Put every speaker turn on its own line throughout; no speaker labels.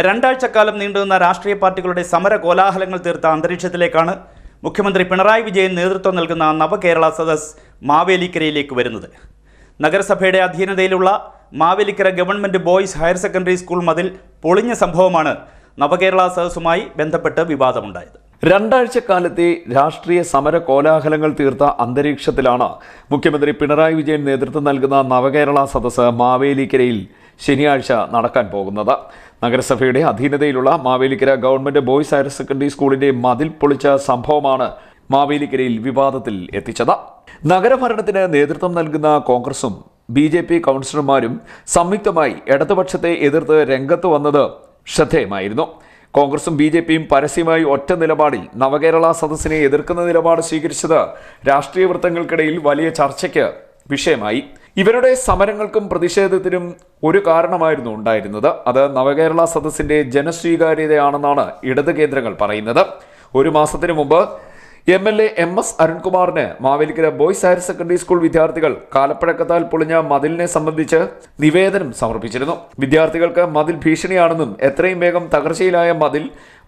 രണ്ടാഴ്ചക്കാലം നീണ്ടുനിന്ന രാഷ്ട്രീയ പാർട്ടികളുടെ സമര കോലാഹലങ്ങൾ തീർത്ത അന്തരീക്ഷത്തിലേക്കാണ് മുഖ്യമന്ത്രി പിണറായി വിജയൻ നേതൃത്വം നൽകുന്ന നവകേരള സദസ് മാവേലിക്കരയിലേക്ക് വരുന്നത്. നഗരസഭയുടെ അധീനതയിലുള്ള Mavelikkara government boys higher secondary school മതിൽ പൊളിഞ്ഞ സംഭവമാണ് നവകേരള സദസ്സുമായി ബന്ധപ്പെട്ട് വിവാദമുണ്ടായത്.
രണ്ടാഴ്ചക്കാലത്തെ രാഷ്ട്രീയ സമര കോലാഹലങ്ങൾ തീർത്ത അന്തരീക്ഷത്തിലാണ് മുഖ്യമന്ത്രി പിണറായി വിജയൻ നേതൃത്വം നൽകുന്ന നവകേരള സദസ് മാവേലിക്കരയിൽ ശനിയാഴ്ച നടക്കാൻ പോകുന്നത്. നഗരസഭയുടെ അധീനതയിലുള്ള Mavelikkara government boys higher secondary സ്കൂളിന്റെ മതിൽ പൊളിച്ച സംഭവമാണ് മാവേലിക്കരയിൽ വിവാദത്തിൽ എത്തിച്ചത്. നഗരഭരണത്തിന് നേതൃത്വം നൽകുന്ന കോൺഗ്രസും ബി ജെ പി കൗൺസിലർമാരും സംയുക്തമായി ഇടതുപക്ഷത്തെ എതിർത്ത് രംഗത്ത് വന്നത് ശ്രദ്ധേയമായിരുന്നു. കോൺഗ്രസും ബി ജെ പിയും പരസ്യമായി ഒറ്റ നിലപാടിൽ നവകേരള സദസ്സിനെ എതിർക്കുന്ന നിലപാട് സ്വീകരിച്ചത് രാഷ്ട്രീയ വൃത്തങ്ങൾക്കിടയിൽ വലിയ ചർച്ചയ്ക്ക് വിഷയമായി. ഇവരുടെ സമരങ്ങൾക്കും പ്രതിഷേധത്തിനും ഒരു കാരണമായിരുന്നു ഉണ്ടായിരുന്നത്. അത് നവകേരള സദസ്സിന്റെ ജനസ്വീകാര്യതയാണെന്നാണ് ഇടത് കേന്ദ്രങ്ങൾ പറയുന്നത്. ഒരു മാസത്തിനു മുമ്പ് M L A M S അരുൺകുമാറിന് Mavelikkara boys higher secondary school വിദ്യാർത്ഥികൾ കാലപ്പഴക്കത്താൽ പൊളിഞ്ഞ മതിലിനെ സംബന്ധിച്ച് നിവേദനം സമർപ്പിച്ചിരുന്നു. വിദ്യാർത്ഥികൾക്ക് മതിൽ ഭീഷണിയാണെന്നും എത്രയും വേഗം തകർച്ചയിലായ മതിൽ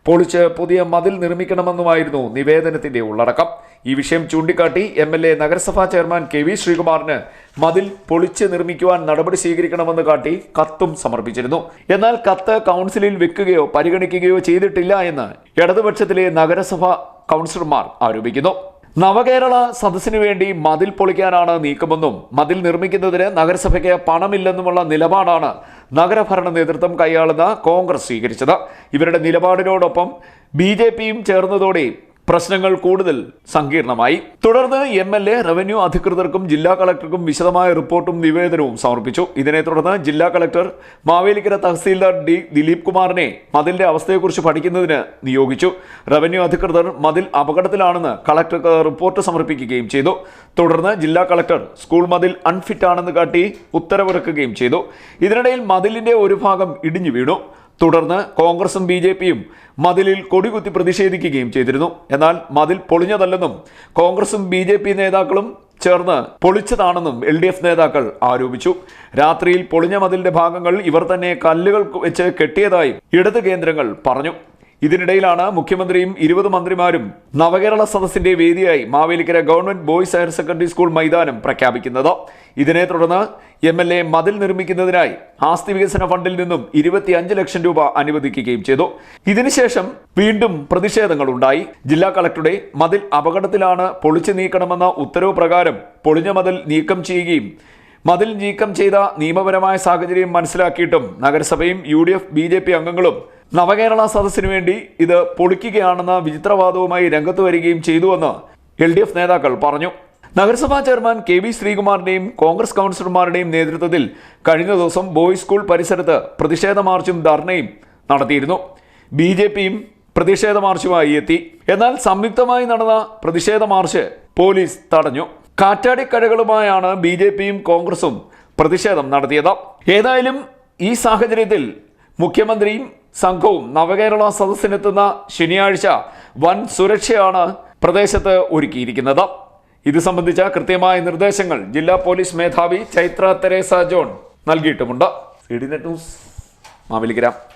പൊളിച്ച് പുതിയ മതിൽ നിർമ്മിക്കണമെന്നുമായിരുന്നു നിവേദനത്തിന്റെ ഉള്ളടക്കം. ഈ വിഷയം ചൂണ്ടിക്കാട്ടി എം എൽ എ നഗരസഭാ ചെയർമാൻ കെ വി ശ്രീകുമാറിന് മതിൽ പൊളിച്ച് നിർമ്മിക്കുവാൻ നടപടി സ്വീകരിക്കണമെന്ന് കാട്ടി കത്തും സമർപ്പിച്ചിരുന്നു. എന്നാൽ കത്ത് കൗൺസിലിൽ വെക്കുകയോ പരിഗണിക്കുകയോ ചെയ്തിട്ടില്ല എന്ന് ഇടതുപക്ഷത്തിലെ നഗരസഭാ കൗൺസിലർമാർ ആരോപിക്കുന്നു. നവകേരള സദസ്സിനു വേണ്ടി മതിൽ പൊളിക്കാനാണ് നീക്കമെന്നും മതിൽ നിർമ്മിക്കുന്നതിന് നഗരസഭയ്ക്ക് പണമില്ലെന്നുമുള്ള നിലപാടാണ് നഗരഭരണ നേതൃത്വം കൈയാളുന്ന കോൺഗ്രസ് സ്വീകരിച്ചത്. ഇവരുടെ നിലപാടിനോടൊപ്പം ബി ജെ പിയും ചേർന്നതോടെ പ്രശ്നങ്ങൾ കൂടുതൽ സങ്കീർണമായി. തുടർന്ന് എം എൽ എ റവന്യൂ അധികൃതർക്കും ജില്ലാ കളക്ടർക്കും വിശദമായ റിപ്പോർട്ടും നിവേദനവും സമർപ്പിച്ചു. ഇതിനെ തുടർന്ന് ജില്ലാ കളക്ടർ മാവേലിക്കര തഹസീൽദാർ ഡി ദിലീപ് കുമാറിനെ മതിലിന്റെ അവസ്ഥയെക്കുറിച്ച് പഠിക്കുന്നതിന് നിയോഗിച്ചു. റവന്യൂ അധികൃതർ മതിൽ അപകടത്തിലാണെന്ന് കളക്ടർക്ക് റിപ്പോർട്ട് സമർപ്പിക്കുകയും ചെയ്തു. തുടർന്ന് ജില്ലാ കളക്ടർ സ്കൂൾ മതിൽ അൺഫിറ്റ് ആണെന്ന് കാട്ടി ഉത്തരവിറക്കുകയും ചെയ്തു. ഇതിനിടയിൽ മതിലിന്റെ ഒരു ഭാഗം ഇടിഞ്ഞു വീണു. തുടർന്ന് കോൺഗ്രസും ബി ജെ പിയും മതിലിൽ കൊടികുത്തി പ്രതിഷേധിക്കുകയും ചെയ്തിരുന്നു. എന്നാൽ മതിൽ പൊളിഞ്ഞതല്ലെന്നും കോൺഗ്രസും ബി ജെ പി നേതാക്കളും ചേർന്ന് പൊളിച്ചതാണെന്നും എൽ ഡി എഫ് നേതാക്കൾ ആരോപിച്ചു. രാത്രിയിൽ പൊളിഞ്ഞ മതിലിന്റെ ഭാഗങ്ങൾ ഇവർ തന്നെ കല്ലുകൾ വെച്ച് കെട്ടിയതായും ഇടത് കേന്ദ്രങ്ങൾ പറഞ്ഞു. ഇതിനിടയിലാണ് മുഖ്യമന്ത്രിയും ഇരുപത് മന്ത്രിമാരും നവകേരള സദസ്സിന്റെ വേദിയായി Mavelikkara government boys higher secondary school മൈതാനം പ്രഖ്യാപിക്കുന്നത്. ഇതിനെ തുടർന്ന് എം എൽ എ മതിൽ നിർമ്മിക്കുന്നതിനായി ആസ്തി വികസന ഫണ്ടിൽ നിന്നും ഇരുപത്തിയഞ്ച് ലക്ഷം രൂപ അനുവദിക്കുകയും ചെയ്തു. ഇതിനുശേഷം വീണ്ടും പ്രതിഷേധങ്ങൾ ഉണ്ടായി ജില്ലാ കളക്ടറുടെ മതിൽ അപകടത്തിലാണ് പൊളിച്ചു നീക്കണമെന്ന ഉത്തരവ് പ്രകാരം പൊളിഞ്ഞ മതിൽ നീക്കം ചെയ്യുകയും മതിൽ നീക്കം ചെയ്ത നിയമപരമായ സാഹചര്യം മനസ്സിലാക്കിയിട്ടും നഗരസഭയും U D F B J P അംഗങ്ങളും നവകേരള സദസ്സിനു വേണ്ടി ഇത് പൊളിക്കുകയാണെന്ന വിചിത്രവാദവുമായി രംഗത്ത് വരികയും ചെയ്തുവെന്ന് എൽ ഡി എഫ് നേതാക്കൾ പറഞ്ഞു. നഗരസഭാ ചെയർമാൻ കെ വി ശ്രീകുമാറിന്റെയും കോൺഗ്രസ് കൗൺസിലർമാരുടെയും നേതൃത്വത്തിൽ കഴിഞ്ഞ ദിവസം ബോയ്സ് സ്കൂൾ പരിസരത്ത് പ്രതിഷേധ മാർച്ചും ധർണയും നടത്തിയിരുന്നു. ബി ജെ പിയും പ്രതിഷേധ മാർച്ചുമായി എത്തി. എന്നാൽ സംയുക്തമായി നടന്ന പ്രതിഷേധ മാർച്ച് പോലീസ് തടഞ്ഞു. കാറ്റാടിക്കഴകളുമായാണ് ബി ജെ പിയും കോൺഗ്രസും പ്രതിഷേധം നടത്തിയത്. ഏതായാലും ഈ സാഹചര്യത്തിൽ മുഖ്യമന്ത്രിയും സംഘവും നവകേരള സദസ്സിനെത്തുന്ന ശനിയാഴ്ച വൻ സുരക്ഷയാണ് പ്രദേശത്ത് ഒരുക്കിയിരിക്കുന്നത്. ഇത് സംബന്ധിച്ച കൃത്യമായ നിർദ്ദേശങ്ങൾ ജില്ലാ പോലീസ് മേധാവി Chaithra Teresa John നൽകിയിട്ടുമുണ്ട്. C net